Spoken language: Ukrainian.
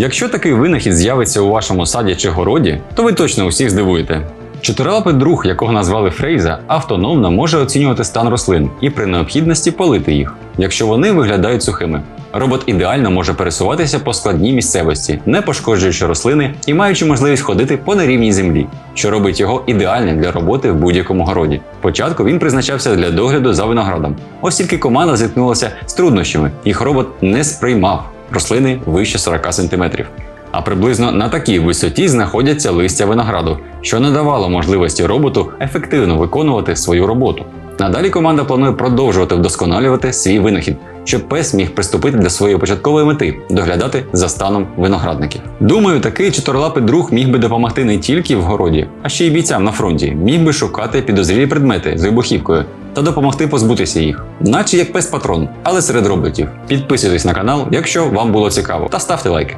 Якщо такий винахід з'явиться у вашому саді чи городі, то ви точно усіх здивуєте. Чотирилапий друг, якого назвали Фрейза, автономно може оцінювати стан рослин і при необхідності полити їх, якщо вони виглядають сухими. Робот ідеально може пересуватися по складній місцевості, не пошкоджуючи рослини і маючи можливість ходити по нерівній землі, що робить його ідеальним для роботи в будь-якому городі. Спочатку він призначався для догляду за виноградом. Ось тільки команда зіткнулася з труднощами, їх робот не сприймав рослини вище 40 см. А приблизно на такій висоті знаходяться листя винограду, що не давало можливості роботу ефективно виконувати свою роботу. Надалі команда планує продовжувати вдосконалювати свій винахід, щоб пес міг приступити до своєї початкової мети доглядати за станом виноградників. Думаю, такий чотирилапий друг міг би допомогти не тільки в городі, а ще й бійцям на фронті, міг би шукати підозрілі предмети з вибухівкою та допомогти позбутися їх, наче як пес патрон, але серед роботів. Підписуйтесь на канал, якщо вам було цікаво, та ставте лайки.